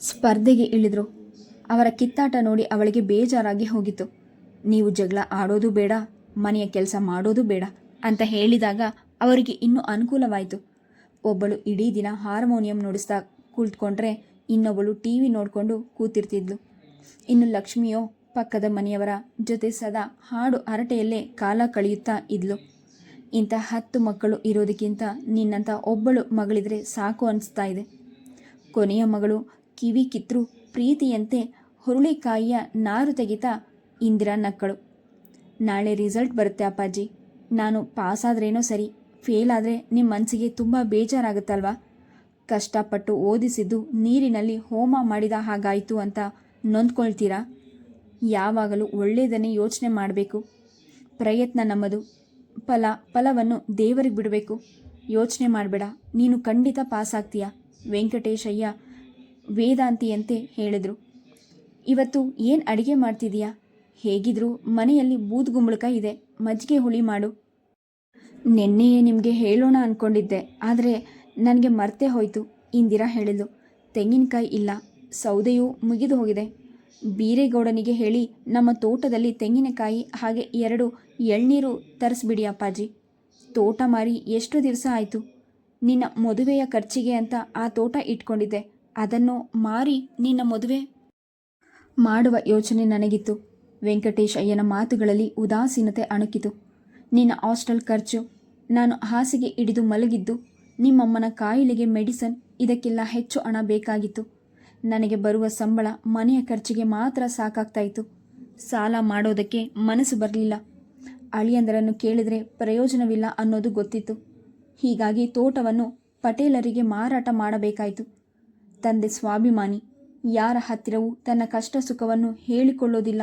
ಸ್ಪರ್ಧೆಗೆ ಇಳಿದ್ರು. ಅವರ ಕಿತ್ತಾಟ ನೋಡಿ ಅವಳಿಗೆ ಬೇಜಾರಾಗಿ ಹೋಗಿತ್ತು. ನೀವು ಜಗಳ ಆಡೋದು ಬೇಡ, ಮನೆಯ ಕೆಲಸ ಮಾಡೋದು ಬೇಡ ಅಂತ ಹೇಳಿದಾಗ ಅವರಿಗೆ ಇನ್ನೂ ಅನುಕೂಲವಾಯಿತು. ಒಬ್ಬಳು ಇಡೀ ದಿನ ಹಾರ್ಮೋನಿಯಂ ನುಡಿಸ್ತಾ ಕುಳಿತುಕೊಂಡ್ರೆ ಇನ್ನೊಬ್ಬಳು ಟಿ ವಿ ನೋಡಿಕೊಂಡು ಕೂತಿರ್ತಿದ್ಲು. ಇನ್ನು ಲಕ್ಷ್ಮಿಯೋ ಪಕ್ಕದ ಮನೆಯವರ ಜೊತೆ ಸದಾ ಹಾಡು ಹರಟೆಯಲ್ಲೇ ಕಾಲ ಕಳೆಯುತ್ತಾ ಇದ್ಲು. ಇಂಥ ಹತ್ತು ಮಕ್ಕಳು ಇರೋದಕ್ಕಿಂತ ನಿನ್ನಂಥ ಒಬ್ಬಳು ಮಗಳಿದ್ರೆ ಸಾಕು ಅನಿಸ್ತಾ ಇದೆ. ಕೊನೆಯ ಮಗಳು ಕಿವಿ ಕಿತ್ರು ಪ್ರೀತಿಯಂತೆ ಹುರುಳಿಕಾಯಿಯ ನಾರು ತೆಗಿತ ಇಂದಿರಾ ನಕ್ಕಳು. ನಾಳೆ ರಿಸಲ್ಟ್ ಬರುತ್ತೆ ಅಪ್ಪಾಜಿ. ನಾನು ಪಾಸಾದ್ರೇನೋ ಸರಿ ಫೇಲ್ ಆದರೆ ನಿಮ್ಮ ಮನಸ್ಸಿಗೆ ತುಂಬ ಬೇಜಾರಾಗುತ್ತಲ್ವಾ? ಕಷ್ಟಪಟ್ಟು ಓದಿಸಿದ್ದು ನೀರಿನಲ್ಲಿ ಹೋಮ ಮಾಡಿದ ಹಾಗಾಯಿತು ಅಂತ ನೊಂದ್ಕೊಳ್ತೀರಾ? ಯಾವಾಗಲೂ ಒಳ್ಳೆಯದನ್ನೇ ಯೋಚನೆ ಮಾಡಬೇಕು. ಪ್ರಯತ್ನ ನಮ್ಮದು. ಫಲ, ಫಲವನ್ನು ದೇವರಿಗೆ ಬಿಡಬೇಕು. ಯೋಚನೆ ಮಾಡಬೇಡ. ನೀನು ಖಂಡಿತ ಪಾಸಾಗ್ತೀಯ? ವೆಂಕಟೇಶಯ್ಯ ವೇದಾಂತಿಯಂತೆ ಹೇಳಿದರು. ಇವತ್ತು ಏನು ಅಡಿಗೆ ಮಾಡ್ತಿದೀಯಾ? ಹೇಗಿದ್ರು ಮನೆಯಲ್ಲಿ ಬೂದ್ಗುಂಬಳಕ ಇದೆ, ಮಜ್ಜಿಗೆ ಹುಳಿ ಮಾಡು. ನಿನ್ನೆಯೇ ನಿಮಗೆ ಹೇಳೋಣ ಅಂದ್ಕೊಂಡಿದ್ದೆ ಆದರೆ ನನಗೆ ಮರ್ತೆ ಹೋಯಿತು, ಇಂದಿರಾ ಹೇಳಿದ್ಲು. ತೆಂಗಿನಕಾಯಿ ಇಲ್ಲ, ಸೌದೆಯು ಮುಗಿದು ಹೋಗಿದೆ. ಬೀರೇಗೌಡನಿಗೆ ಹೇಳಿ ನಮ್ಮ ತೋಟದಲ್ಲಿ ತೆಂಗಿನಕಾಯಿ ಹಾಗೆ ಎರಡು ಎಳ್ನೀರು ತರಿಸ್ಬಿಡಿ ಅಪ್ಪಾಜಿ. ತೋಟ ಮಾರಿ ಎಷ್ಟು ದಿವಸ ಆಯಿತು? ನಿನ್ನ ಮದುವೆಯ ಖರ್ಚಿಗೆ ಅಂತ ಆ ತೋಟ ಇಟ್ಕೊಂಡಿದ್ದೆ. ಅದನ್ನು ಮಾರಿ ನಿನ್ನ ಮದುವೆ ಮಾಡುವ ಯೋಚನೆ ನನಗಿತ್ತು. ವೆಂಕಟೇಶ್ ಅಯ್ಯನ ಮಾತುಗಳಲ್ಲಿ ಉದಾಸೀನತೆ ಅಣುಕಿತು. ನಿನ್ನ ಹಾಸ್ಟೆಲ್ ಖರ್ಚು, ನಾನು ಹಾಸಿಗೆ ಹಿಡಿದು ಮಲಗಿದ್ದು, ನಿಮ್ಮಮ್ಮನ ಕಾಯಿಲೆಗೆ ಮೆಡಿಸನ್, ಇದಕ್ಕೆಲ್ಲ ಹೆಚ್ಚು ಹಣ ಬೇಕಾಗಿತ್ತು. ನನಗೆ ಬರುವ ಸಂಬಳ ಮನೆಯ ಖರ್ಚಿಗೆ ಮಾತ್ರ ಸಾಕಾಗ್ತಾ ಇತ್ತು. ಸಾಲ ಮಾಡೋದಕ್ಕೆ ಮನಸ್ಸು ಬರಲಿಲ್ಲ. ಅಳಿಯಂದರನ್ನು ಕೇಳಿದರೆ ಪ್ರಯೋಜನವಿಲ್ಲ ಅನ್ನೋದು ಗೊತ್ತಿತ್ತು. ಹೀಗಾಗಿ ತೋಟವನ್ನು ಪಟೇಲರಿಗೆ ಮಾರಾಟ ಮಾಡಬೇಕಾಯಿತು. ತಂದೆ ಸ್ವಾಭಿಮಾನಿ. ಯಾರ ಹತ್ತಿರವೂ ತನ್ನ ಕಷ್ಟ ಸುಖವನ್ನು ಹೇಳಿಕೊಳ್ಳೋದಿಲ್ಲ,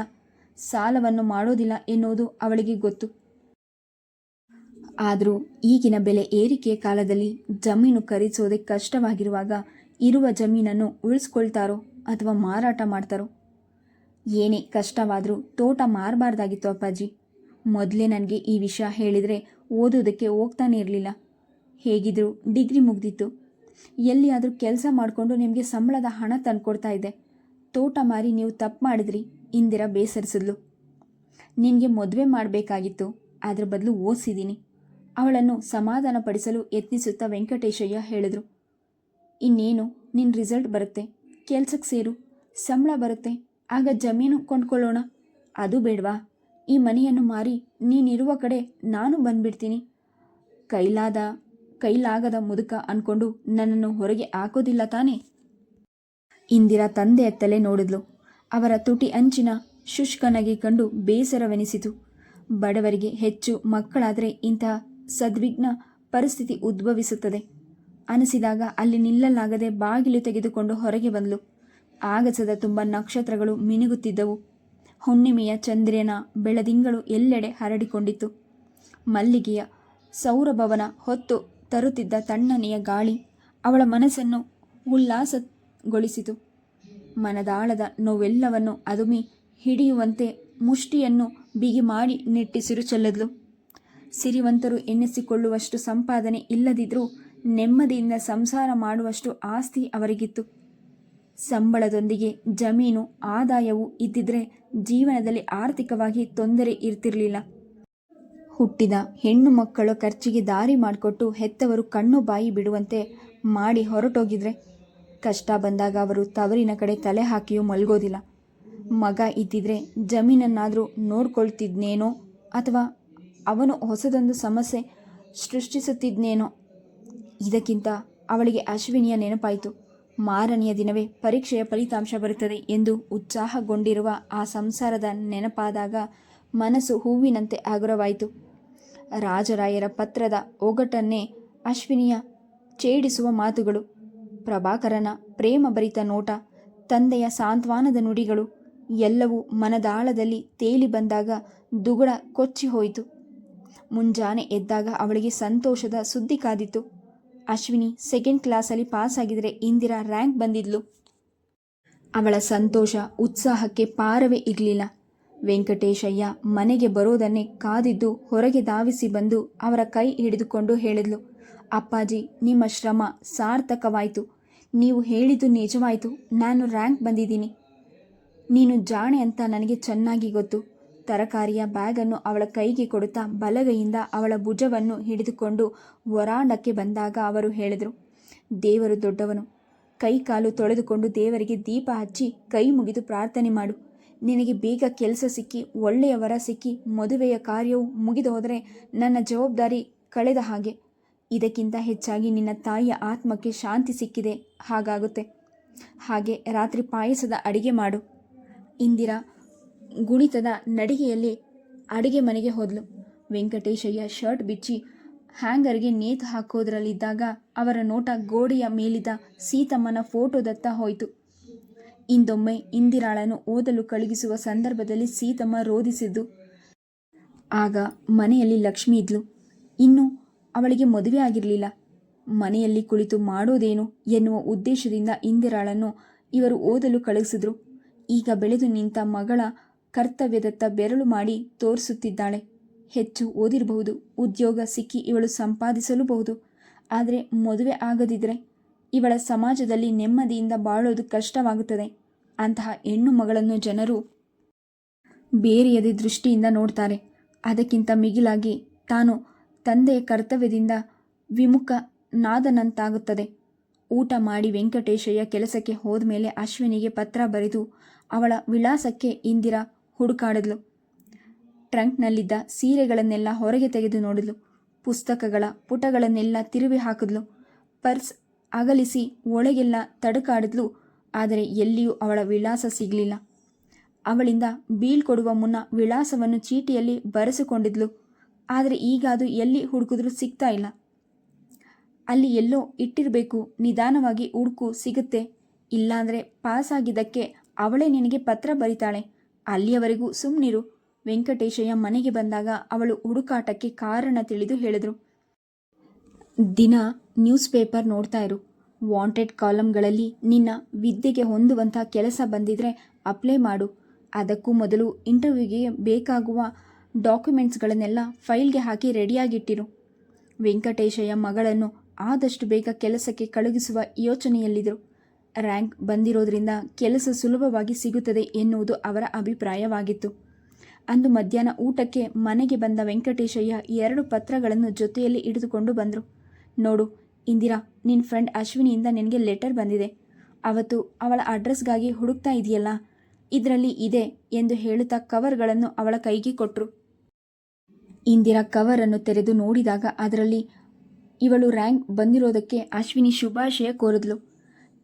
ಸಾಲವನ್ನು ಮಾಡೋದಿಲ್ಲ ಎನ್ನುವುದು ಅವಳಿಗೆ ಗೊತ್ತು. ಆದರೂ ಈಗಿನ ಬೆಲೆ ಏರಿಕೆಯ ಕಾಲದಲ್ಲಿ ಜಮೀನು ಖರೀದಿಸೋದೇ ಕಷ್ಟವಾಗಿರುವಾಗ ಇರುವ ಜಮೀನನ್ನು ಉಳಿಸ್ಕೊಳ್ತಾರೋ ಅಥವಾ ಮಾರಾಟ ಮಾಡ್ತಾರೋ? ಏನೇ ಕಷ್ಟವಾದರೂ ತೋಟ ಮಾರಬಾರ್ದಾಗಿತ್ತು ಅಪ್ಪಾಜಿ. ಮೊದಲೇ ನನಗೆ ಈ ವಿಷಯ ಹೇಳಿದರೆ ಓದೋದಕ್ಕೆ ಹೋಗ್ತಾನೆ ಇರಲಿಲ್ಲ. ಹೇಗಿದ್ರು ಡಿಗ್ರಿ ಮುಗ್ದಿತ್ತು. ಎಲ್ಲಿಯಾದರೂ ಕೆಲಸ ಮಾಡಿಕೊಂಡು ನಿಮಗೆ ಸಂಬಳದ ಹಣ ತಂದುಕೊಡ್ತಾ ಇದ್ದೆ ತೋಟ ಮಾರಿ ನೀವು ತಪ್ಪು ಮಾಡಿದ್ರಿ, ಇಂದಿರಾ ಬೇಸರಿಸಿದ್ಲು. ನಿನಗೆ ಮದುವೆ ಮಾಡಬೇಕಾಗಿತ್ತು ಅದರ ಬದಲು ಓದಿಸಿದ್ದೀನಿ. ಅವಳನ್ನು ಸಮಾಧಾನಪಡಿಸಲು ಯತ್ನಿಸುತ್ತಾ ವೆಂಕಟೇಶಯ್ಯ ಹೇಳಿದರು. ಇನ್ನೇನು ನಿನ್ನ ರಿಸಲ್ಟ್ ಬರುತ್ತೆ ಕೆಲ್ಸಕ್ಕೆ ಸೇರು, ಸಂಬಳ ಬರುತ್ತೆ, ಆಗ ಜಮೀನು ಕೊಂಡ್ಕೊಳ್ಳೋಣ. ಅದು ಬೇಡವಾ? ಈ ಮನೆಯನ್ನು ಮಾರಿ ನೀನಿರುವ ಕಡೆ ನಾನು ಬಂದ್ಬಿಡ್ತೀನಿ. ಕೈಲಾದ ಕೈಲಾಗದ ಮುದುಕ ಅನ್ಕೊಂಡು ನನ್ನನ್ನು ಹೊರಗೆ ಹಾಕೋದಿಲ್ಲ ತಾನೆ? ಇಂದಿರಾ ತಲೆ ನೋಡಿದ್ಲು. ಅವರ ತುಟಿ ಅಂಚಿನ ಶುಷ್ಕನಗೆ ಕಂಡು ಬೇಸರವೆನಿಸಿತು. ಬಡವರಿಗೆ ಹೆಚ್ಚು ಮಕ್ಕಳಾದರೆ ಇಂತಹ ಸದ್ವಿಗ್ನ ಪರಿಸ್ಥಿತಿ ಉದ್ಭವಿಸುತ್ತದೆ. ಅನಿಸಿದಾಗ ಅಲ್ಲಿ ನಿಲ್ಲಲಾಗದೆ ಬಾಗಿಲು ತೆಗೆದುಕೊಂಡು ಹೊರಗೆ ಬಂದ್ಲು. ಆಗಸದ ತುಂಬ ನಕ್ಷತ್ರಗಳು ಮಿನುಗುತ್ತಿದ್ದವು. ಹುಣ್ಣಿಮೆಯ ಚಂದ್ರನ ಬೆಳದಿಂಗಳು ಎಲ್ಲೆಡೆ ಹರಡಿಕೊಂಡಿತ್ತು. ಮಲ್ಲಿಗೆಯ ಸೌರಭವನ ಹೊತ್ತು ತರುತ್ತಿದ್ದ ತಣ್ಣನೆಯ ಗಾಳಿ ಅವಳ ಮನಸ್ಸನ್ನು ಉಲ್ಲಾಸಗೊಳಿಸಿತು. ಮನದಾಳದ ನೋವೆಲ್ಲವನ್ನು ಅದುಮಿ ಹಿಡಿಯುವಂತೆ ಮುಷ್ಟಿಯನ್ನು ಬಿಗಿ ಮಾಡಿ ನೆಟ್ಟಿಸಿರು ಚೆಲ್ಲದ್ಲು. ಸಿರಿವಂತರು ಎನ್ನಿಸಿಕೊಳ್ಳುವಷ್ಟು ಸಂಪಾದನೆ ಇಲ್ಲದಿದ್ದರೂ ನೆಮ್ಮದಿಯಿಂದ ಸಂಸಾರ ಮಾಡುವಷ್ಟು ಆಸ್ತಿ ಅವರಿಗಿತ್ತು. ಸಂಬಳದೊಂದಿಗೆ ಜಮೀನು, ಆದಾಯವು ಇದ್ದಿದ್ರೆ ಜೀವನದಲ್ಲಿ ಆರ್ಥಿಕವಾಗಿ ತೊಂದರೆ ಇರ್ತಿರಲಿಲ್ಲ. ಹುಟ್ಟಿದ ಹೆಣ್ಣು ಮಕ್ಕಳು ಖರ್ಚಿಗೆ ದಾರಿ ಮಾಡಿಕೊಟ್ಟು ಹೆತ್ತವರು ಕಣ್ಣು ಬಾಯಿ ಬಿಡುವಂತೆ ಮಾಡಿ ಹೊರಟೋಗಿದ್ರೆ ಕಷ್ಟ ಬಂದಾಗ ಅವರು ತವರಿನ ಕಡೆ ತಲೆ ಹಾಕಿಯೂ ಮಲ್ಗೋದಿಲ್ಲ. ಮಗ ಇದ್ದಿದ್ರೆ ಜಮೀನನ್ನಾದರೂ ನೋಡ್ಕೊಳ್ತಿದ್ನೇನೋ ಅಥವಾ ಅವನು ಹೊಸದೊಂದು ಸಮಸ್ಯೆ ಸೃಷ್ಟಿಸುತ್ತಿದ್ನೇನೋ? ಇದಕ್ಕಿಂತ ಅವಳಿಗೆ ಅಶ್ವಿನಿಯ ನೆನಪಾಯಿತು. ಮಾರನೆಯ ದಿನವೇ ಪರೀಕ್ಷೆಯ ಫಲಿತಾಂಶ ಬರುತ್ತದೆ ಎಂದು ಉತ್ಸಾಹಗೊಂಡಿರುವ ಆ ಸಂಸಾರದ ನೆನಪಾದಾಗ ಮನಸ್ಸು ಹೂವಿನಂತೆ ಹಗುರವಾಯಿತು. ರಾಜರಾಯರ ಪತ್ರದ ಒಗಟನ್ನೇ ಅಶ್ವಿನಿಯ ಛೇಡಿಸುವ ಮಾತುಗಳು. ಪ್ರಭಾಕರನ ಪ್ರೇಮಭರಿತ ನೋಟ, ತಂದೆಯ ಸಾಂತ್ವಾನದ ನುಡಿಗಳು, ಎಲ್ಲವೂ ಮನದಾಳದಲ್ಲಿ ತೇಲಿ ಬಂದಾಗ ದುಗುಡ ಕೊಚ್ಚಿ ಹೋಯಿತು. ಮುಂಜಾನೆ ಎದ್ದಾಗ ಅವಳಿಗೆ ಸಂತೋಷದ ಸುದ್ದಿ ಕಾದಿತ್ತು. ಅಶ್ವಿನಿ ಸೆಕೆಂಡ್ ಕ್ಲಾಸಲ್ಲಿ ಪಾಸ್ ಆಗಿದ್ರೆ ಇಂದಿರಾ ರ್ಯಾಂಕ್ ಬಂದಿದ್ಲು. ಅವಳ ಸಂತೋಷ, ಉತ್ಸಾಹಕ್ಕೆ ಪಾರವೇ ಇರಲಿಲ್ಲ. ವೆಂಕಟೇಶಯ್ಯ ಮನೆಗೆ ಬರೋದನ್ನೇ ಕಾದಿದ್ದು ಹೊರಗೆ ಧಾವಿಸಿ ಬಂದು ಅವರ ಕೈ ಹಿಡಿದುಕೊಂಡು ಹೇಳಿದ್ಲು, ಅಪ್ಪಾಜಿ, ನಿಮ್ಮ ಶ್ರಮ ಸಾರ್ಥಕವಾಯಿತು. ನೀವು ಹೇಳಿದ್ದು ನಿಜವಾಯಿತು. ನಾನು ರ್ಯಾಂಕ್ ಬಂದಿದ್ದೀನಿ. ನೀನು ಜಾಣೆ ಅಂತ ನನಗೆ ಚೆನ್ನಾಗಿ ಗೊತ್ತು. ತರಕಾರಿಯ ಬ್ಯಾಗನ್ನು ಅವಳ ಕೈಗೆ ಕೊಡುತ್ತಾ ಬಲಗೈಯಿಂದ ಅವಳ ಭುಜವನ್ನು ಹಿಡಿದುಕೊಂಡು ವರಾಂಡಕ್ಕೆ ಬಂದಾಗ ಅವರು ಹೇಳಿದರು, ದೇವರು ದೊಡ್ಡವನು. ಕೈ ಕಾಲು ತೊಳೆದುಕೊಂಡು ದೇವರಿಗೆ ದೀಪ ಹಚ್ಚಿ ಕೈ ಮುಗಿದು ಪ್ರಾರ್ಥನೆ ಮಾಡು. ನಿನಗೆ ಬೇಗ ಕೆಲಸ ಸಿಕ್ಕಿ, ಒಳ್ಳೆಯ ವರ ಸಿಕ್ಕಿ, ಮದುವೆಯ ಕಾರ್ಯವು ಮುಗಿದು ಹೋದರೆ ನನ್ನ ಜವಾಬ್ದಾರಿ ಕಳೆದ ಹಾಗೆ. ಇದಕ್ಕಿಂತ ಹೆಚ್ಚಾಗಿ ನಿನ್ನ ತಾಯಿಯ ಆತ್ಮಕ್ಕೆ ಶಾಂತಿ ಸಿಕ್ಕಿದೆ, ಹಾಗಾಗುತ್ತೆ. ಹಾಗೆ ರಾತ್ರಿ ಪಾಯಸದ ಅಡಿಗೆ ಮಾಡು. ಇಂದಿರಾ ಗುಣಿತದ ನಡಿಗೆಯಲ್ಲಿ ಅಡಿಗೆ ಮನೆಗೆ ಹೋದ್ಲು. ವೆಂಕಟೇಶಯ್ಯ ಶರ್ಟ್ ಬಿಚ್ಚಿ ಹ್ಯಾಂಗರ್ಗೆ ನೇತು ಹಾಕೋದ್ರಲ್ಲಿದ್ದಾಗ ಅವರ ನೋಟ ಗೋಡೆಯ ಮೇಲಿದ್ದ ಸೀತಮ್ಮನ ಫೋಟೋದತ್ತ ಹೋಯಿತು. ಇಂದೊಮ್ಮೆ ಇಂದಿರಾಳನ್ನು ಓದಲು ಕಳುಹಿಸುವ ಸಂದರ್ಭದಲ್ಲಿ ಸೀತಮ್ಮ ರೋಧಿಸಿದ್ದು ಆಗ ಮನೆಯಲ್ಲಿ ಲಕ್ಷ್ಮಿ ಇದ್ಲು. ಇನ್ನು ಅವಳಿಗೆ ಮದುವೆ ಆಗಿರಲಿಲ್ಲ. ಮನೆಯಲ್ಲಿ ಕುಳಿತು ಮಾಡೋದೇನು ಎನ್ನುವ ಉದ್ದೇಶದಿಂದ ಇಂದಿರಾಳನ್ನು ಇವರು ಓದಲು ಕಳುಹಿಸಿದ್ರು. ಈಗ ಬೆಳೆದು ನಿಂತ ಮಗಳ ಕರ್ತವ್ಯದತ್ತ ಬೆರಳು ಮಾಡಿ ತೋರಿಸುತ್ತಿದ್ದಾಳೆ. ಹೆಚ್ಚು ಓದಿರಬಹುದು, ಉದ್ಯೋಗ ಸಿಕ್ಕಿ ಇವಳು ಸಂಪಾದಿಸಲೂಬಹುದು. ಆದರೆ ಮದುವೆ ಆಗದಿದ್ದರೆ ಇವಳ ಸಮಾಜದಲ್ಲಿ ನೆಮ್ಮದಿಯಿಂದ ಬಾಳೋದು ಕಷ್ಟವಾಗುತ್ತದೆ. ಅಂತಹ ಹೆಣ್ಣು ಮಗಳನ್ನು ಜನರು ಬೇರೆಯದೇ ದೃಷ್ಟಿಯಿಂದ ನೋಡ್ತಾರೆ. ಅದಕ್ಕಿಂತ ಮಿಗಿಲಾಗಿ ತಾನು ತಂದೆಯ ಕರ್ತವ್ಯದಿಂದ ವಿಮುಖನಾದನಂತಾಗುತ್ತದೆ. ಊಟ ಮಾಡಿ ವೆಂಕಟೇಶಯ್ಯ ಕೆಲಸಕ್ಕೆ ಹೋದ ಮೇಲೆ ಅಶ್ವಿನಿಗೆ ಪತ್ರ ಬರೆದು ಅವಳ ವಿಳಾಸಕ್ಕೆ ಇಂದಿರಾ ಹುಡುಕಾಡಿದ್ಲು. ಟ್ರಂಕ್ನಲ್ಲಿದ್ದ ಸೀರೆಗಳನ್ನೆಲ್ಲ ಹೊರಗೆ ತೆಗೆದು ನೋಡಿದ್ಲು. ಪುಸ್ತಕಗಳ ಪುಟಗಳನ್ನೆಲ್ಲ ತಿರುವಿ ಹಾಕಿದ್ಲು. ಪರ್ಸ್ ಅಗಲಿಸಿ ಒಳಗೆಲ್ಲ ತಡಕಾಡಿದ್ಲು, ಆದರೆ ಎಲ್ಲಿಯೂ ಅವಳ ವಿಳಾಸ ಸಿಗಲಿಲ್ಲ. ಅವಳಿಂದ ಬೀಳ್ಕೊಡುವ ಮುನ್ನ ವಿಳಾಸವನ್ನು ಚೀಟಿಯಲ್ಲಿ ಬರೆಸಿಕೊಂಡಿದ್ಲು, ಆದರೆ ಈಗ ಅದು ಎಲ್ಲಿ ಹುಡುಕಿದ್ರೂ ಸಿಗ್ತಾ ಇಲ್ಲ. ಅಲ್ಲಿ ಎಲ್ಲೋ ಇಟ್ಟಿರಬೇಕು, ನಿಧಾನವಾಗಿ ಹುಡುಕು ಸಿಗುತ್ತೆ, ಇಲ್ಲಾಂದರೆ ಪಾಸಾಗಿದ್ದಕ್ಕೆ ಅವಳೇ ನಿನಗೆ ಪತ್ರ ಬರಿತಾಳೆ. ಅಲ್ಲಿಯವರೆಗೂ ಸುಮ್ಮನಿರು ವೆಂಕಟೇಶಯ್ಯ ಮನೆಗೆ ಬಂದಾಗ ಅವಳು ಹುಡುಕಾಟಕ್ಕೆ ಕಾರಣ ತಿಳಿದು ಹೇಳಿದರು. ದಿನ ನ್ಯೂಸ್ ಪೇಪರ್ ನೋಡ್ತಾ ಇರು. ವಾಂಟೆಡ್ ಕಾಲಮ್ಗಳಲ್ಲಿ ನಿನ್ನ ವಿದ್ಯೆಗೆ ಹೊಂದುವಂಥ ಕೆಲಸ ಬಂದಿದ್ರೆ ಅಪ್ಲೈ ಮಾಡು. ಅದಕ್ಕೂ ಮೊದಲು ಇಂಟರ್ವ್ಯೂಗೆ ಬೇಕಾಗುವ ಡಾಕ್ಯುಮೆಂಟ್ಸ್ಗಳನ್ನೆಲ್ಲ ಫೈಲ್ಗೆ ಹಾಕಿ ರೆಡಿಯಾಗಿಟ್ಟಿರು. ವೆಂಕಟೇಶಯ್ಯ ಮಗಳನ್ನು ಆದಷ್ಟು ಬೇಗ ಕೆಲಸಕ್ಕೆ ಕಳುಹಿಸುವ ಯೋಚನೆಯಲ್ಲಿದ್ದರು ರ್ಯಾಂಕ್ ಬಂದಿರೋದ್ರಿಂದ ಕೆಲಸ ಸುಲಭವಾಗಿ ಸಿಗುತ್ತದೆ ಎನ್ನುವುದು ಅವರ ಅಭಿಪ್ರಾಯವಾಗಿತ್ತು. ಅಂದು ಮಧ್ಯಾಹ್ನ ಊಟಕ್ಕೆ ಮನೆಗೆ ಬಂದ ವೆಂಕಟೇಶಯ್ಯ ಎರಡು ಪತ್ರಗಳನ್ನು ಜೊತೆಯಲ್ಲಿ ಹಿಡಿದುಕೊಂಡು ಬಂದರು. ನೋಡು, ಇಂದಿರಾ ನಿನ್ನ ಫ್ರೆಂಡ್ ಅಶ್ವಿನಿಯಿಂದ ನಿನಗೆ ಲೆಟರ್ ಬಂದಿದೆ. ಅವತ್ತು ಅವಳ ಅಡ್ರೆಸ್ಗಾಗಿ ಹುಡುಕ್ತಾ ಇದೆಯಲ್ಲ? ಇದರಲ್ಲಿ ಇದೆ ಎಂದು ಹೇಳುತ್ತಾ ಕವರ್ಗಳನ್ನು ಅವಳ ಕೈಗೆ ಕೊಟ್ಟರು ಇಂದಿರಾ ಕವರನ್ನು ತೆರೆದು ನೋಡಿದಾಗ ಅದರಲ್ಲಿ ಇವಳು ರ್ಯಾಂಕ್ ಬಂದಿರೋದಕ್ಕೆ ಅಶ್ವಿನಿ ಶುಭಾಶಯ ಕೋರಿದ್ಲು.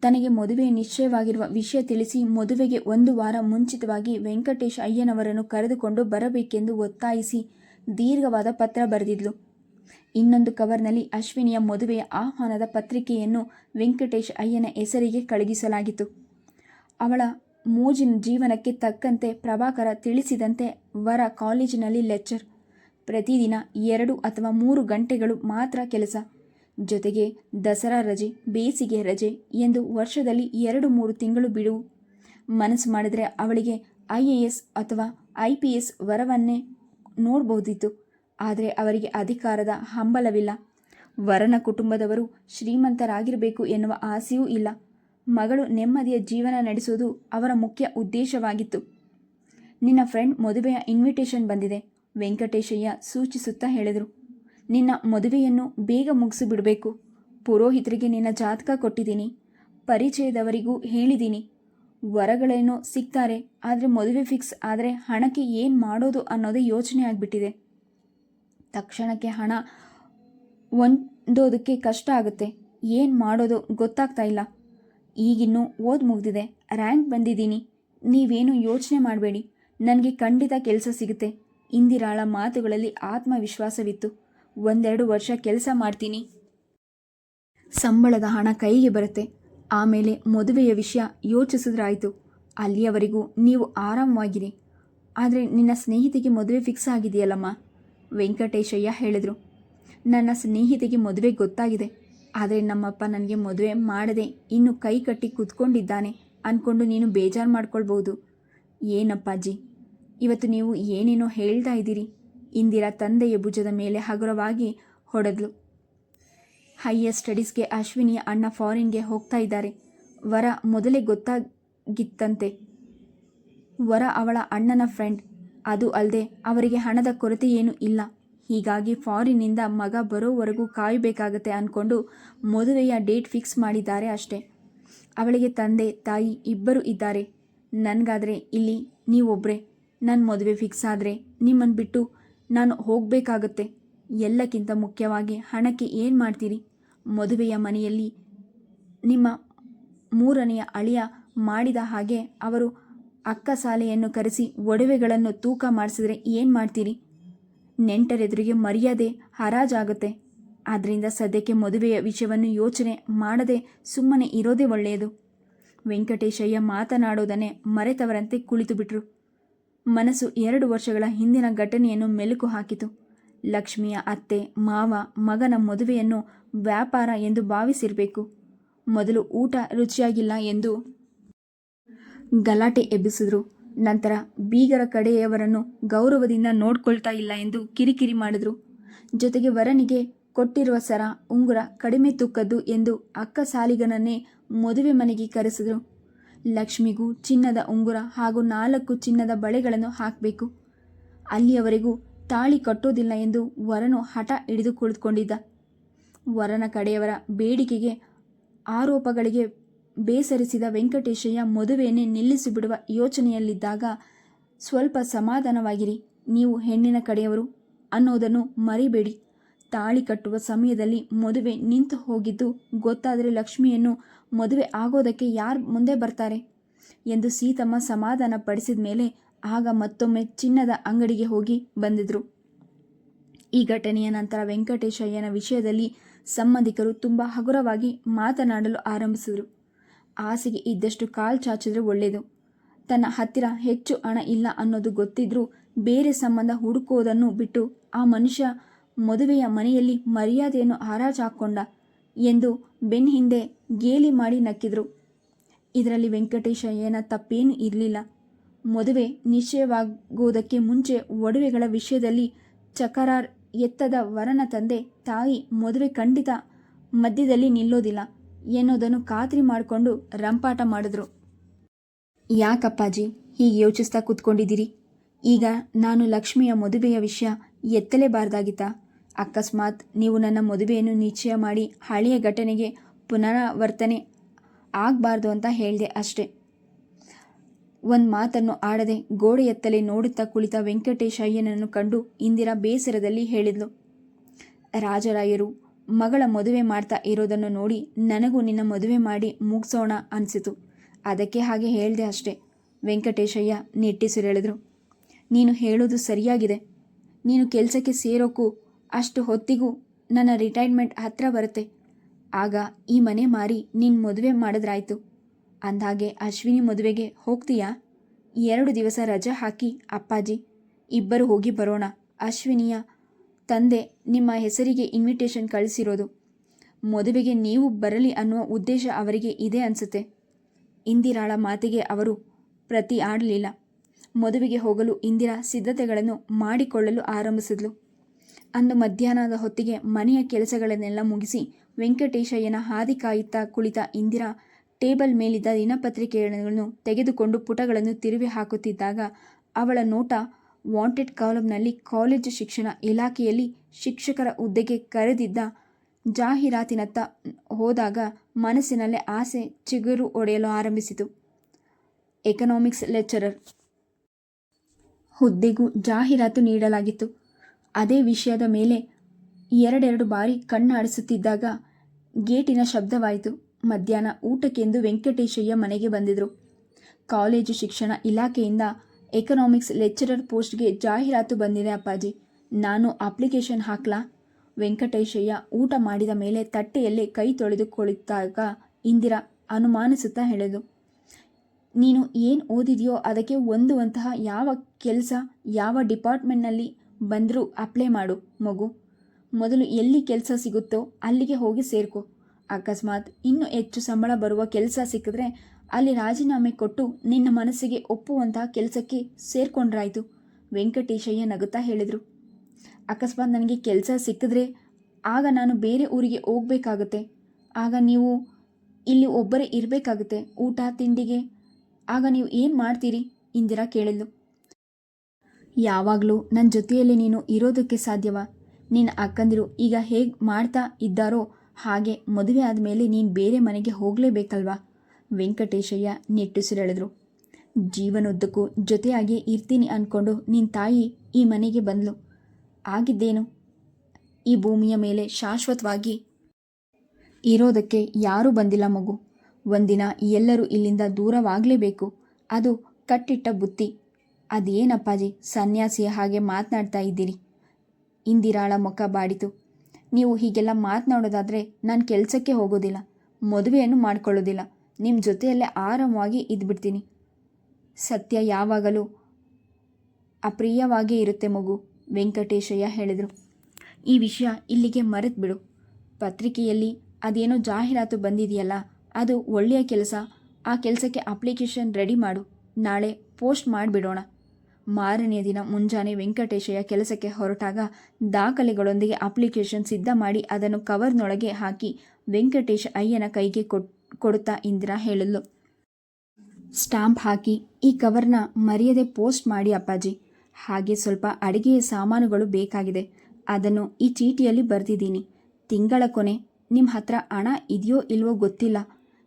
ತನಗೆ ಮದುವೆ ನಿಶ್ಚಯವಾಗಿರುವ ವಿಷಯ ತಿಳಿಸಿ ಮದುವೆಗೆ ಒಂದು ವಾರ ಮುಂಚಿತವಾಗಿ ವೆಂಕಟೇಶ್ ಅಯ್ಯನವರನ್ನು ಕರೆದುಕೊಂಡು ಬರಬೇಕೆಂದು ಒತ್ತಾಯಿಸಿ ದೀರ್ಘವಾದ ಪತ್ರ ಬರೆದಿದ್ಲು. ಇನ್ನೊಂದು ಕವರ್ನಲ್ಲಿ ಅಶ್ವಿನಿಯ ಮದುವೆಯ ಆಹ್ವಾನದ ಪತ್ರಿಕೆಯನ್ನು ವೆಂಕಟೇಶ್ ಅಯ್ಯನ ಹೆಸರಿಗೆ ಕಳುಹಿಸಲಾಗಿತ್ತು. ಅವಳ ಮೋಜಿನ ಜೀವನಕ್ಕೆ ತಕ್ಕಂತೆ ಪ್ರಭಾಕರ ತಿಳಿಸಿದಂತೆ ವರ ಕಾಲೇಜಿನಲ್ಲಿ ಲೆಕ್ಚರ್. ಪ್ರತಿದಿನ ಎರಡು ಅಥವಾ ಮೂರು ಗಂಟೆಗಳು ಮಾತ್ರ ಕೆಲಸ. ಜೊತೆಗೆ ದಸರಾ ರಜೆ, ಬೇಸಿಗೆ ರಜೆ ಎಂದು ವರ್ಷದಲ್ಲಿ ಎರಡು ಮೂರು ತಿಂಗಳು ಬಿಡುವು. ಮನಸ್ಸು ಮಾಡಿದರೆ ಅವಳಿಗೆ ಐ ಎ ಎಸ್ ಅಥವಾ ಐ ಪಿ ಎಸ್ ವರವನ್ನೇ ನೋಡಬಹುದಿತ್ತು ಆದರೆ ಅವರಿಗೆ ಅಧಿಕಾರದ ಹಂಬಲವಿಲ್ಲ. ವರನ ಕುಟುಂಬದವರು ಶ್ರೀಮಂತರಾಗಿರಬೇಕು ಎನ್ನುವ ಆಸೆಯೂ ಇಲ್ಲ. ಮಗಳು ನೆಮ್ಮದಿಯ ಜೀವನ ನಡೆಸುವುದು ಅವರ ಮುಖ್ಯ ಉದ್ದೇಶವಾಗಿತ್ತು. ನಿನ್ನ ಫ್ರೆಂಡ್ ಮದುವೆಯ ಇನ್ವಿಟೇಷನ್ ಬಂದಿದೆ, ವೆಂಕಟೇಶಯ್ಯ ಸೂಚಿಸುತ್ತಾ ಹೇಳಿದರು. ನಿನ್ನ ಮದುವೆಯನ್ನು ಬೇಗ ಮುಗಿಸಿಬಿಡಬೇಕು. ಪುರೋಹಿತರಿಗೆ ನಿನ್ನ ಜಾತಕ ಕೊಟ್ಟಿದ್ದೀನಿ, ಪರಿಚಯದವರಿಗೂ ಹೇಳಿದ್ದೀನಿ. ವರಗಳೇನೋ ಸಿಗ್ತಾರೆ, ಆದರೆ ಮದುವೆ ಫಿಕ್ಸ್, ಆದರೆ ಹಣಕ್ಕೆ ಏನು ಮಾಡೋದು ಅನ್ನೋದೇ ಯೋಚನೆ ಆಗಿಬಿಟ್ಟಿದೆ. ತಕ್ಷಣಕ್ಕೆ ಹಣ ಹೊಂದೋದಕ್ಕೆ ಕಷ್ಟ ಆಗುತ್ತೆ. ಏನು ಮಾಡೋದು ಗೊತ್ತಾಗ್ತಾ ಇಲ್ಲ. ಈಗಿನ್ನೂ ಓದ್ ಮುಗ್ದಿದೆ. ರ್ಯಾಂಕ್ ಬಂದಿದ್ದೀನಿ. ನೀವೇನು ಯೋಚನೆ ಮಾಡಬೇಡಿ. ನನಗೆ ಖಂಡಿತ ಕೆಲಸ ಸಿಗುತ್ತೆ. ಇಂದಿರಾಳ ಮಾತುಗಳಲ್ಲಿ ಆತ್ಮವಿಶ್ವಾಸವಿತ್ತು. ಒಂದೆರಡು ವರ್ಷ ಕೆಲಸ ಮಾಡ್ತೀನಿ. ಸಂಬಳದ ಹಣ ಕೈಗೆ ಬರುತ್ತೆ. ಆಮೇಲೆ ಮದುವೆಯ ವಿಷಯ ಯೋಚಿಸಿದ್ರಾಯಿತು. ಅಲ್ಲಿಯವರೆಗೂ ನೀವು ಆರಾಮವಾಗಿರಿ. ಆದರೆ ನಿನ್ನ ಸ್ನೇಹಿತಿಗೆ ಮದುವೆ ಫಿಕ್ಸ್ ಆಗಿದೆಯಲ್ಲಮ್ಮ. ವೆಂಕಟೇಶಯ್ಯ ಹೇಳಿದರು. ನನ್ನ ಸ್ನೇಹಿತೆಗೆ ಮದುವೆ ಗೊತ್ತಾಗಿದೆ. ಆದರೆ ನಮ್ಮಪ್ಪ ನನಗೆ ಮದುವೆ ಮಾಡದೆ ಇನ್ನು ಕೈ ಕಟ್ಟಿ ಕೂತ್ಕೊಂಡಿದ್ದಾನೆ ಅಂದ್ಕೊಂಡು ನೀನು ಬೇಜಾರು ಮಾಡ್ಕೊಳ್ಬೋದು ಏನಪ್ಪಾಜಿ? ಇವತ್ತು ನೀವು ಏನೇನೋ ಹೇಳ್ತಾ ಇದ್ದೀರಿ? ಇಂದಿರಾ ತಂದೆಯ ಭುಜದ ಮೇಲೆ ಹಗುರವಾಗಿ ಹೊಡೆದ್ಲು. ಹೈಯರ್ ಸ್ಟಡೀಸ್ಗೆ ಅಶ್ವಿನಿ ಅಣ್ಣ ಫಾರಿನ್ಗೆ ಹೋಗ್ತಾ ಇದ್ದಾರೆ. ವರ ಮೊದಲೇ ಗೊತ್ತಾಗಿತ್ತಂತೆ. ವರ ಅವಳ ಅಣ್ಣನ ಫ್ರೆಂಡ್. ಅದು ಅಲ್ಲದೆ ಅವರಿಗೆ ಹಣದ ಕೊರತೆ ಏನೂ ಇಲ್ಲ. ಹೀಗಾಗಿ ಫಾರಿನ್ನಿಂದ ಮಗ ಬರೋವರೆಗೂ ಕಾಯಬೇಕಾಗತ್ತೆ ಅಂದ್ಕೊಂಡು ಮದುವೆಯ ಡೇಟ್ ಫಿಕ್ಸ್ ಮಾಡಿದ್ದಾರೆ ಅಷ್ಟೇ. ಅವಳಿಗೆ ತಂದೆ, ತಾಯಿ ಇಬ್ಬರು ಇದ್ದಾರೆ. ನನಗಾದರೆ ಇಲ್ಲಿ ನೀವೊಬ್ಬರೇ ನನ್ನ ಮದುವೆ ಫಿಕ್ಸ್ ಆದರೆ ನಿಮ್ಮನ್ನು ಬಿಟ್ಟು ನಾನು ಹೋಗಬೇಕಾಗತ್ತೆ. ಎಲ್ಲಕ್ಕಿಂತ ಮುಖ್ಯವಾಗಿ ಹಣಕ್ಕೆ ಏನು ಮಾಡ್ತೀರಿ? ಮದುವೆಯ ಮನೆಯಲ್ಲಿ ನಿಮ್ಮ ಮೂರನೆಯ ಅಳಿಯ ಮಾಡಿದ ಹಾಗೆ ಅವರು ಅಕ್ಕ ಸಾಲೆಯನ್ನು ಕರೆಸಿ ಒಡವೆಗಳನ್ನು ತೂಕ ಮಾಡಿಸಿದ್ರೆ ಏನು ಮಾಡ್ತೀರಿ? ನೆಂಟರೆದುರಿಗೆ ಮರ್ಯಾದೆ ಹರಾಜಾಗುತ್ತೆ. ಆದ್ದರಿಂದ ಸದ್ಯಕ್ಕೆ ಮದುವೆಯ ವಿಷಯವನ್ನು ಯೋಚನೆ ಮಾಡದೆ ಸುಮ್ಮನೆ ಇರೋದೇ ಒಳ್ಳೆಯದು. ವೆಂಕಟೇಶಯ್ಯ ಮಾತನಾಡೋದನ್ನೇ ಮರೆತವರಂತೆ ಕುಳಿತುಬಿಟ್ರು. ಮನಸ್ಸು ಎರಡು ವರ್ಷಗಳ ಹಿಂದಿನ ಘಟನೆಯನ್ನು ಮೆಲುಕು ಹಾಕಿತು. ಲಕ್ಷ್ಮಿಯ ಅತ್ತೆ, ಮಾವ, ಮಗನ ಮದುವೆಯನ್ನು ವ್ಯಾಪಾರ ಎಂದು ಭಾವಿಸಿರಬೇಕು. ಮೊದಲು ಊಟ ರುಚಿಯಾಗಿಲ್ಲ ಎಂದು ಗಲಾಟೆ ಎಬ್ಬಿಸಿದ್ರು. ನಂತರ ಬೀಗರ ಕಡೆಯವರನ್ನು ಗೌರವದಿಂದ ನೋಡ್ಕೊಳ್ತಾ ಇಲ್ಲ ಎಂದು ಕಿರಿಕಿರಿ ಮಾಡಿದ್ರು. ಜೊತೆಗೆ ವರನಿಗೆ ಕೊಟ್ಟಿರುವ ಸರ ಉಂಗುರ ಕಡಿಮೆ ತುಕ್ಕದ್ದು ಎಂದು ಅಕ್ಕ ಸಾಲಿಗನನ್ನೇ ಮದುವೆ ಮನೆಗೆ ಕರೆಸಿದ್ರು. ಲಕ್ಷ್ಮಿಗೂ ಚಿನ್ನದ ಉಂಗುರ ಹಾಗೂ ನಾಲ್ಕು ಚಿನ್ನದ ಬಳೆಗಳನ್ನು ಹಾಕಬೇಕು. ಅಲ್ಲಿಯವರೆಗೂ ತಾಳಿ ಕಟ್ಟೋದಿಲ್ಲ ಎಂದು ವರನು ಹಠ ಹಿಡಿದು ಕುಳಿತುಕೊಂಡಿದ್ದ ವರನ ಕಡೆಯವರ ಬೇಡಿಕೆಗೆ ಆರೋಪಗಳಿಗೆ ಬೇಸರಿಸಿದ ವೆಂಕಟೇಶಯ್ಯ ಮದುವೆಯನ್ನೇ ನಿಲ್ಲಿಸಿಬಿಡುವ ಯೋಚನೆಯಲ್ಲಿದ್ದಾಗ, ಸ್ವಲ್ಪ ಸಮಾಧಾನವಾಗಿರಿ. ನೀವು ಹೆಣ್ಣಿನ ಕಡೆಯವರು ಅನ್ನೋದನ್ನು ಮರಿಬೇಡಿ. ತಾಳಿ ಕಟ್ಟುವ ಸಮಯದಲ್ಲಿ ಮದುವೆ ನಿಂತು ಹೋಗಿದ್ದು ಗೊತ್ತಾದರೆ ಲಕ್ಷ್ಮಿಯನ್ನು ಮದುವೆ ಆಗೋದಕ್ಕೆ ಯಾರು ಮುಂದೆ ಬರ್ತಾರೆ? ಎಂದು ಸೀತಮ್ಮ ಸಮಾಧಾನ ಪಡಿಸಿದ ಮೇಲೆ ಆಗ ಮತ್ತೊಮ್ಮೆ ಚಿನ್ನದ ಅಂಗಡಿಗೆ ಹೋಗಿ ಬಂದಿದ್ರು. ಈ ಘಟನೆಯ ನಂತರ ವೆಂಕಟೇಶಯ್ಯನ ವಿಷಯದಲ್ಲಿ ಸಂಬಂಧಿಕರು ತುಂಬ ಹಗುರವಾಗಿ ಮಾತನಾಡಲು ಆರಂಭಿಸಿದರು. ಆಸೆಗೆ ಇದ್ದಷ್ಟು ಕಾಲು ಚಾಚಿದ್ರೆ ಒಳ್ಳೆಯದು ತನ್ನ ಹತ್ತಿರ ಹೆಚ್ಚು ಹಣ ಇಲ್ಲ ಅನ್ನೋದು ಗೊತ್ತಿದ್ರೂ ಬೇರೆ ಸಂಬಂಧ ಹುಡುಕೋದನ್ನು ಬಿಟ್ಟು ಆ ಮನುಷ್ಯ ಮದುವೆಯ ಮನೆಯಲ್ಲಿ ಮರ್ಯಾದೆಯನ್ನು ಹರಾಜು ಹಾಕ್ಕೊಂಡ ಎಂದು ಬೆನ್ ಹಿಂದೆ ಗೇಲಿ ಮಾಡಿ ನಕ್ಕಿದ್ರು. ಇದರಲ್ಲಿ ವೆಂಕಟೇಶ ಏನ ತಪ್ಪೇನೂ ಇರಲಿಲ್ಲ. ಮದುವೆ ನಿಶ್ಚಯವಾಗುವುದಕ್ಕೆ ಮುಂಚೆ ಒಡವೆಗಳ ವಿಷಯದಲ್ಲಿ ಚಕರಾರ್ ಎತ್ತದ ವರನ ತಂದೆ ತಾಯಿ ಮದುವೆ ಖಂಡಿತ ಮಧ್ಯದಲ್ಲಿ ನಿಲ್ಲೋದಿಲ್ಲ. ಎನ್ನುವುದನ್ನು ಖಾತ್ರಿ ಮಾಡಿಕೊಂಡು ರಂಪಾಟ ಮಾಡಿದ್ರು. ಯಾಕಪ್ಪಾಜಿ, ಹೀಗೆ ಯೋಚಿಸ್ತಾ ಕೂತ್ಕೊಂಡಿದ್ದೀರಿ? ಈಗ ನಾನು ಲಕ್ಷ್ಮಿಯ ಮದುವೆಯ ವಿಷಯ ಎತ್ತಲೇಬಾರ್ದಾಗಿತ್ತಾ? ಅಕಸ್ಮಾತ್ ನೀವು ನನ್ನ ಮದುವೆಯನ್ನು ನಿಶ್ಚಯ ಮಾಡಿ ಹಳೆಯ ಘಟನೆಗೆ ಪುನರಾವರ್ತನೆ ಆಗಬಾರ್ದು ಅಂತ ಹೇಳಿದೆ ಅಷ್ಟೆ. ಒಂದು ಮಾತನ್ನು ಆಡದೆ ಗೋಡೆ ಎತ್ತಲೆ ನೋಡುತ್ತಾ ಕುಳಿತ ವೆಂಕಟೇಶಯ್ಯನನ್ನು ಕಂಡು ಇಂದಿರಾ ಬೇಸರದಲ್ಲಿ ಹೇಳಿದ್ಲು. ರಾಜರಾಯರು ಮಗಳ ಮದುವೆ ಮಾಡ್ತಾ ಇರೋದನ್ನು ನೋಡಿ ನನಗೂ ನಿನ್ನ ಮದುವೆ ಮಾಡಿ ಮುಗಿಸೋಣ ಅನಿಸಿತು. ಅದಕ್ಕೆ ಹಾಗೆ ಹೇಳಿದೆ ಅಷ್ಟೆ. ವೆಂಕಟೇಶಯ್ಯ ನಿಟ್ಟಿಸಿರೆಳೆದ್ರು ನೀನು ಹೇಳೋದು ಸರಿಯಾಗಿದೆ. ನೀನು ಕೆಲಸಕ್ಕೆ ಸೇರೋಕ್ಕೂ ಅಷ್ಟು ಹೊತ್ತಿಗೂ ನನ್ನ ರಿಟೈರ್ಮೆಂಟ್ ಹತ್ರ ಬರುತ್ತೆ. ಆಗ ಈ ಮನೆ ಮಾರಿ ನಿನ್ನ ಮದುವೆ ಮಾಡಿದ್ರಾಯ್ತು. ಅಂದ್ಹಾಗೆ ಅಶ್ವಿನಿ ಮದುವೆಗೆ ಹೋಗ್ತೀಯಾ? ಎರಡು ದಿವಸ ರಜೆ ಹಾಕಿ ಅಪ್ಪಾಜಿ, ಇಬ್ಬರು ಹೋಗಿ ಬರೋಣ. ಅಶ್ವಿನಿಯ ತಂದೆ, ನಿಮ್ಮ ಹೆಸರಿಗೆ ಇನ್ವಿಟೇಷನ್ ಕಳಿಸಿರೋದು. ಮದುವೆಗೆ ನೀವು ಬರಲಿ ಅನ್ನುವ ಉದ್ದೇಶ ಅವರಿಗೆ ಇದೆ ಅನಿಸುತ್ತೆ. ಇಂದಿರಾಳ ಮಾತಿಗೆ ಅವರು ಪ್ರತಿ ಆಡಲಿಲ್ಲ. ಮದುವೆಗೆ ಹೋಗಲು ಇಂದಿರಾ ಸಿದ್ಧತೆಗಳನ್ನು ಮಾಡಿಕೊಳ್ಳಲು ಆರಂಭಿಸಿದ್ಲು. ಅಂದು ಮಧ್ಯಾಹ್ನದ ಹೊತ್ತಿಗೆ ಮನೆಯ ಕೆಲಸಗಳನ್ನೆಲ್ಲ ಮುಗಿಸಿ ವೆಂಕಟೇಶಯ್ಯನ ಹಾದಿ ಕಾಯುತ್ತಾ ಕುಳಿತ ಇಂದಿರಾ ಟೇಬಲ್ ಮೇಲಿದ್ದ ದಿನಪತ್ರಿಕೆಗಳನ್ನು ತೆಗೆದುಕೊಂಡು ಪುಟಗಳನ್ನು ತಿರುವಿ ಹಾಕುತ್ತಿದ್ದಾಗ ಅವಳ ನೋಟ ವಾಂಟೆಡ್ ಕಾಲಂನಲ್ಲಿ ಕಾಲೇಜು ಶಿಕ್ಷಣ ಇಲಾಖೆಯಲ್ಲಿ ಶಿಕ್ಷಕರ ಹುದ್ದೆಗೆ ಕರೆದಿದ್ದ ಜಾಹೀರಾತಿನತ್ತ ಹೋದಾಗ ಮನಸ್ಸಿನಲ್ಲೇ ಆಸೆ ಚಿಗುರು ಒಡೆಯಲು ಆರಂಭಿಸಿತು. ಎಕನಾಮಿಕ್ಸ್ ಲೆಕ್ಚರರ್ ಹುದ್ದೆಗೂ ಜಾಹೀರಾತು ನೀಡಲಾಗಿತ್ತು. ಅದೇ ವಿಷಯದ ಮೇಲೆ ಎರಡೆರಡು ಬಾರಿ ಕಣ್ಣಾಡಿಸುತ್ತಿದ್ದಾಗ ಗೇಟಿನ ಶಬ್ದವಾಯಿತು. ಮಧ್ಯಾಹ್ನ ಊಟಕ್ಕೆಂದು ವೆಂಕಟೇಶಯ್ಯ ಮನೆಗೆ ಬಂದಿದ್ರು. ಕಾಲೇಜು ಶಿಕ್ಷಣ ಇಲಾಖೆಯಿಂದ ಎಕನಾಮಿಕ್ಸ್ ಲೆಕ್ಚರರ್ ಪೋಸ್ಟ್ಗೆ ಜಾಹೀರಾತು ಬಂದಿದೆ, ಅಪ್ಪಾಜಿ. ನಾನು ಅಪ್ಲಿಕೇಶನ್ ಹಾಕ್ಲಾ? ವೆಂಕಟೇಶಯ್ಯ ಊಟ ಮಾಡಿದ ಮೇಲೆ ತಟ್ಟೆಯಲ್ಲಿ ಕೈ ತೊಳೆದುಕೊಳ್ಳುತ್ತಾಗ ಇಂದಿರಾ ಅನುಮಾನಿಸುತ್ತಾ ಹೇಳಿದು ನೀನು ಏನು ಓದಿದೆಯೋ ಅದಕ್ಕೆ ಹೊಂದುವಂತಹ ಯಾವ ಕೆಲಸ, ಯಾವ ಡಿಪಾರ್ಟ್ಮೆಂಟ್ನಲ್ಲಿ ಬಂದರೂ ಅಪ್ಲೈ ಮಾಡು, ಮಗು. ಮೊದಲು ಎಲ್ಲಿ ಕೆಲಸ ಸಿಗುತ್ತೋ ಅಲ್ಲಿಗೆ ಹೋಗಿ ಸೇರ್ಕೋ. ಅಕಸ್ಮಾತ್ ಇನ್ನೂ ಹೆಚ್ಚು ಸಂಬಳ ಬರುವ ಕೆಲಸ ಸಿಕ್ಕಿದ್ರೆ ಅಲ್ಲಿ ರಾಜೀನಾಮೆ ಕೊಟ್ಟು ನಿನ್ನ ಮನಸ್ಸಿಗೆ ಒಪ್ಪುವಂತಹ ಕೆಲಸಕ್ಕೆ ಸೇರ್ಕೊಂಡ್ರಾಯ್ತು. ವೆಂಕಟೇಶಯ್ಯ ನಗುತ್ತಾ ಹೇಳಿದರು. ಅಕಸ್ಮಾತ್ ನನಗೆ ಕೆಲಸ ಸಿಕ್ಕಿದ್ರೆ ಆಗ ನಾನು ಬೇರೆ ಊರಿಗೆ ಹೋಗಬೇಕಾಗತ್ತೆ. ಆಗ ನೀವು ಇಲ್ಲಿ ಒಬ್ಬರೇ ಇರಬೇಕಾಗುತ್ತೆ ಊಟ, ತಿಂಡಿಗೆ. ಆಗ ನೀವು ಏನು ಮಾಡ್ತೀರಿ? ಇಂದಿರಾ ಕೇಳಿದ್ಲು. ಯಾವಾಗಲೂ ನನ್ನ ಜೊತೆಯಲ್ಲಿ ನೀನು ಇರೋದಕ್ಕೆ ಸಾಧ್ಯವಾ? ನಿನ್ನ ಅಕ್ಕಂದಿರು ಈಗ ಹೇಗೆ ಮಾಡ್ತಾ ಇದ್ದಾರೋ ಹಾಗೆ ಮದುವೆ ಆದಮೇಲೆ ನೀನು ಬೇರೆ ಮನೆಗೆ ಹೋಗಲೇಬೇಕಲ್ವಾ? ವೆಂಕಟೇಶಯ್ಯ ನಿಟ್ಟುಸಿರೆಳೆದ್ರು ಜೀವನೋದ್ದಕ್ಕೂ ಜೊತೆಯಾಗಿ ಇರ್ತೀನಿ ಅಂದ್ಕೊಂಡು ನಿನ್ನ ತಾಯಿ ಈ ಮನೆಗೆ ಬಂದ್ಲು. ಆಗಿದ್ದೇನು? ಈ ಭೂಮಿಯ ಮೇಲೆ ಶಾಶ್ವತವಾಗಿ ಇರೋದಕ್ಕೆ ಯಾರೂ ಬಂದಿಲ್ಲ ಮಗು. ಒಂದಿನ ಎಲ್ಲರೂ ಇಲ್ಲಿಂದ ದೂರವಾಗಲೇಬೇಕು. ಅದು ಕಟ್ಟಿಟ್ಟ ಬುತ್ತಿ. ಅದೇನಪ್ಪಾಜಿ, ಸನ್ಯಾಸಿಯ ಹಾಗೆ ಮಾತನಾಡ್ತಾ ಇದ್ದೀರಿ? ಇಂದಿರಾಳ ಮುಖ ಬಾಡಿತು. ನೀವು ಹೀಗೆಲ್ಲ ಮಾತನಾಡೋದಾದರೆ ನಾನು ಕೆಲಸಕ್ಕೆ ಹೋಗೋದಿಲ್ಲ. ಮದುವೆಯನ್ನು ಮಾಡ್ಕೊಳ್ಳೋದಿಲ್ಲ. ನಿಮ್ಮ ಜೊತೆಯಲ್ಲೇ ಆರಾಮವಾಗಿ ಇದ್ಬಿಡ್ತೀನಿ. ಸತ್ಯ ಯಾವಾಗಲೂ ಅಪ್ರಿಯವಾಗೇ ಇರುತ್ತೆ ಮಗು, ವೆಂಕಟೇಶಯ್ಯ ಹೇಳಿದರು. ಈ ವಿಷಯ ಇಲ್ಲಿಗೆ ಮರೆತು ಬಿಡು. ಪತ್ರಿಕೆಯಲ್ಲಿ ಅದೇನೋ ಜಾಹೀರಾತು ಬಂದಿದೆಯಲ್ಲ, ಅದು ಒಳ್ಳೆಯ ಕೆಲಸ. ಆ ಕೆಲಸಕ್ಕೆ ಅಪ್ಲಿಕೇಶನ್ ರೆಡಿ ಮಾಡು. ನಾಳೆ ಪೋಸ್ಟ್ ಮಾಡಿಬಿಡೋಣ. ಮಾರನೆಯ ದಿನ ಮುಂಜಾನೆ ವೆಂಕಟೇಶಯ್ಯ ಕೆಲಸಕ್ಕೆ ಹೊರಟಾಗ ದಾಖಲೆಗಳೊಂದಿಗೆ ಅಪ್ಲಿಕೇಶನ್ ಸಿದ್ಧ ಮಾಡಿ ಅದನ್ನು ಕವರ್ನೊಳಗೆ ಹಾಕಿ ವೆಂಕಟೇಶ ಅಯ್ಯನ ಕೈಗೆ ಕೊಟ್ ಕೊಡುತ್ತಾ ಇಂದಿರಾ ಹೇಳಲು. ಸ್ಟಾಂಪ್ ಹಾಕಿ, ಈ ಕವರ್ನ ಮರೆಯದೆ ಪೋಸ್ಟ್ ಮಾಡಿ ಅಪ್ಪಾಜಿ. ಹಾಗೆ ಸ್ವಲ್ಪ ಅಡಿಗೆಯ ಸಾಮಾನುಗಳು ಬೇಕಾಗಿದೆ. ಅದನ್ನು ಈ ಚೀಟಿಯಲ್ಲಿ ಬರೆದಿದ್ದೀನಿ. ತಿಂಗಳ ಕೊನೆ ನಿಮ್ಮ ಹತ್ರ ಹಣ ಇದೆಯೋ ಇಲ್ವೋ ಗೊತ್ತಿಲ್ಲ.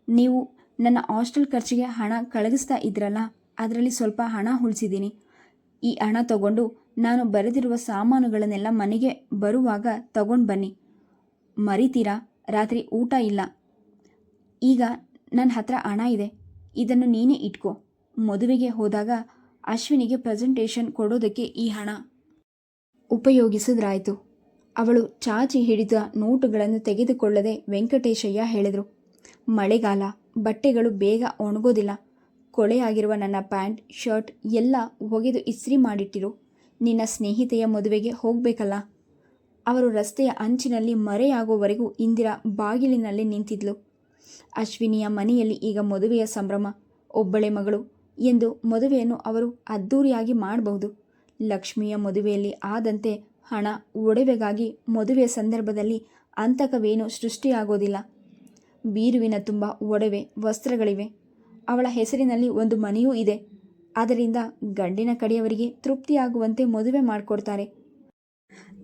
ನೀವು ನನ್ನ ಹಾಸ್ಟೆಲ್ ಖರ್ಚಿಗೆ ಹಣ ಕಳಗಿಸ್ತಾ ಇದ್ರಲ್ಲ, ಅದರಲ್ಲಿ ಸ್ವಲ್ಪ ಹಣ ಉಳಿಸಿದ್ದೀನಿ. ಈ ಹಣ ತಗೊಂಡು ನಾನು ಬರೆದಿರುವ ಸಾಮಾನುಗಳನ್ನೆಲ್ಲ ಮನೆಗೆ ಬರುವಾಗ ತಗೊಂಡು ಬನ್ನಿ. ಮರಿತೀರಾ? ರಾತ್ರಿ ಊಟ ಇಲ್ಲ. ಈಗ ನನ್ನ ಹತ್ರ ಹಣ ಇದೆ. ಇದನ್ನು ನೀನೇ ಇಟ್ಕೋ. ಮದುವೆಗೆ ಹೋದಾಗ ಅಶ್ವಿನಿಗೆ ಪ್ರೆಸೆಂಟೇಷನ್ ಕೊಡೋದಕ್ಕೆ ಈ ಹಣ. ಉಪಯೋಗಿಸಿದ್ರಾಯಿತು. ಅವಳು ಚಾಚಿ ಹಿಡಿದ ನೋಟುಗಳನ್ನು ತೆಗೆದುಕೊಳ್ಳದೆ ವೆಂಕಟೇಶಯ್ಯ ಹೇಳಿದರು, ಮಳೆಗಾಲ, ಬಟ್ಟೆಗಳು ಬೇಗ ಒಣಗೋದಿಲ್ಲ. ಕೊಳೆಯಾಗಿರುವ ನನ್ನ ಪ್ಯಾಂಟ್, ಶರ್ಟ್ ಎಲ್ಲ ಒಗೆದು ಇಸ್ತ್ರಿ ಮಾಡಿಟ್ಟಿರು. ನಿನ್ನ ಸ್ನೇಹಿತೆಯ ಮದುವೆಗೆ ಹೋಗಬೇಕಲ್ಲ? ಅವರು ರಸ್ತೆಯ ಅಂಚಿನಲ್ಲಿ ಮರೆಯಾಗುವವರೆಗೂ ಇಂದಿರಾ ಬಾಗಿಲಿನಲ್ಲಿ ನಿಂತಿದ್ಲು. ಅಶ್ವಿನಿಯ ಮನೆಯಲ್ಲಿ ಈಗ ಮದುವೆಯ ಸಂಭ್ರಮ. ಒಬ್ಬಳೆ ಮಗಳು ಎಂದು ಮದುವೆಯನ್ನು ಅವರು ಅದ್ಧೂರಿಯಾಗಿ ಮಾಡಬಹುದು. ಲಕ್ಷ್ಮಿಯ ಮದುವೆಯಲ್ಲಿ ಆದಂತೆ ಹಣ ಒಡವೆಗಾಗಿ ಮದುವೆಯ ಸಂದರ್ಭದಲ್ಲಿ ಅಂತಕವೇನೂ ಸೃಷ್ಟಿಯಾಗೋದಿಲ್ಲ. ಬೀರುವಿನ ತುಂಬ ಒಡವೆ, ವಸ್ತ್ರಗಳಿವೆ. ಅವಳ ಹೆಸರಿನಲ್ಲಿ ಒಂದು ಮನೆಯೂ ಇದೆ. ಅದರಿಂದ ಗಂಡಿನ ಕಡೆಯವರಿಗೆ ತೃಪ್ತಿಯಾಗುವಂತೆ ಮದುವೆ ಮಾಡಿಕೊಡ್ತಾರೆ.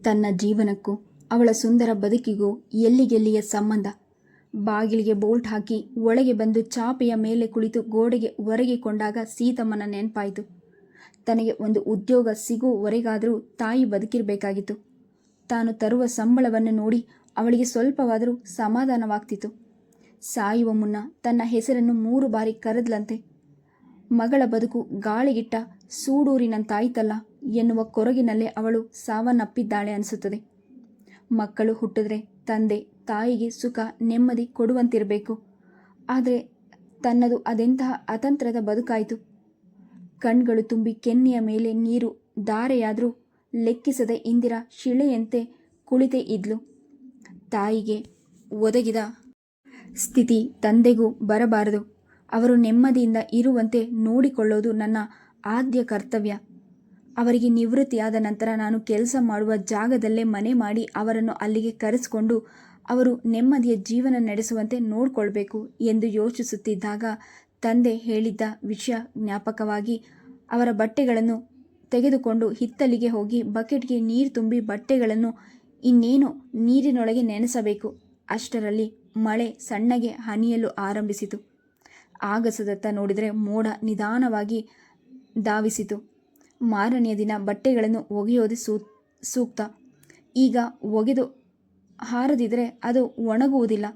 ತನ್ನ ಜೀವನಕ್ಕೂ ಅವಳ ಸುಂದರ ಬದುಕಿಗೂ ಎಲ್ಲಿಗೆಲ್ಲಿಯ ಸಂಬಂಧ? ಬಾಗಿಲಿಗೆ ಬೋಲ್ಟ್ ಹಾಕಿ ಒಳಗೆ ಬಂದು ಚಾಪೆಯ ಮೇಲೆ ಕುಳಿತು ಗೋಡೆಗೆ ಒರಗಿಕೊಂಡಾಗ ಸೀತಮ್ಮನ ನೆನಪಾಯಿತು. ತನಗೆ ಒಂದು ಉದ್ಯೋಗ ಸಿಗುವವರೆಗಾದರೂ ತಾಯಿ ಬದುಕಿರಬೇಕಾಗಿತ್ತು. ತಾನು ತರುವ ಸಂಬಳವನ್ನು ನೋಡಿ ಅವಳಿಗೆ ಸ್ವಲ್ಪವಾದರೂ ಸಮಾಧಾನವಾಗ್ತಿತ್ತು. ಸಾಯುವ ಮುನ್ನ ತನ್ನ ಹೆಸರನ್ನು ಮೂರು ಬಾರಿ ಕರೆದ್ಲಂತೆ. ಮಗಳ ಬದುಕು ಗಾಳಿಗಿಟ್ಟ ಸೂಡೂರಿನಂತಾಯ್ತಲ್ಲ ಎನ್ನುವ ಕೊರಗಿನಲ್ಲೇ ಅವಳು ಸಾವನ್ನಪ್ಪಿದ್ದಾಳೆ ಅನಿಸುತ್ತದೆ. ಮಕ್ಕಳು ಹುಟ್ಟಿದ್ರೆ ತಂದೆ ತಾಯಿಗೆ ಸುಖ, ನೆಮ್ಮದಿ ಕೊಡುವಂತಿರಬೇಕು. ಆದರೆ ತನ್ನದು ಅದೆಂತಹ ಅತಂತ್ರದ ಬದುಕಾಯಿತು? ಕಣ್ಗಳು ತುಂಬಿ ಕೆನ್ನೆಯ ಮೇಲೆ ನೀರು ಧಾರೆಯಾದರೂ ಲೆಕ್ಕಿಸದೆ ಇಂದಿರ ಶಿಳೆಯಂತೆ ಕುಳಿತೇ ಇದ್ಲು. ತಾಯಿಗೆ ಒದಗಿದ ಸ್ಥಿತಿ ತಂದೆಗೂ ಬರಬಾರದು. ಅವರು ನೆಮ್ಮದಿಯಿಂದ ಇರುವಂತೆ ನೋಡಿಕೊಳ್ಳೋದು ನನ್ನ ಆದ್ಯ ಕರ್ತವ್ಯ. ಅವರಿಗೆ ನಿವೃತ್ತಿಯಾದ ನಂತರ ನಾನು ಕೆಲಸ ಮಾಡುವ ಜಾಗದಲ್ಲೇ ಮನೆ ಮಾಡಿ ಅವರನ್ನು ಅಲ್ಲಿಗೆ ಕರೆಸಿಕೊಂಡು ಅವರು ನೆಮ್ಮದಿಯ ಜೀವನ ನಡೆಸುವಂತೆ ನೋಡಿಕೊಳ್ಬೇಕು ಎಂದು ಯೋಚಿಸುತ್ತಿದ್ದಾಗ ತಂದೆ ಹೇಳಿದ್ದ ವಿಷಯ ಜ್ಞಾಪಕವಾಗಿ ಅವರ ಬಟ್ಟೆಗಳನ್ನು ತೆಗೆದುಕೊಂಡು ಹಿತ್ತಲಿಗೆ ಹೋಗಿ ಬಕೆಟ್ಗೆ ನೀರು ತುಂಬಿ ಬಟ್ಟೆಗಳನ್ನು ಇನ್ನೇನು ನೀರಿನೊಳಗೆ ನೆನೆಸಬೇಕು. ಅಷ್ಟರಲ್ಲಿ ಮಳೆ ಸಣ್ಣಗೆ ಹನಿಯಲು ಆರಂಭಿಸಿತು. ಆಗಸದತ್ತ ನೋಡಿದರೆ ಮೋಡ ನಿಧಾನವಾಗಿ ಧಾವಿಸಿತು. ಮಾರನೆಯ ದಿನ ಬಟ್ಟೆಗಳನ್ನು ಒಗೆಯೋದು ಸೂ ಸೂಕ್ತ. ಈಗ ಒಗೆದು ಹಾರದಿದ್ದರೆ ಅದು ಒಣಗುವುದಿಲ್ಲ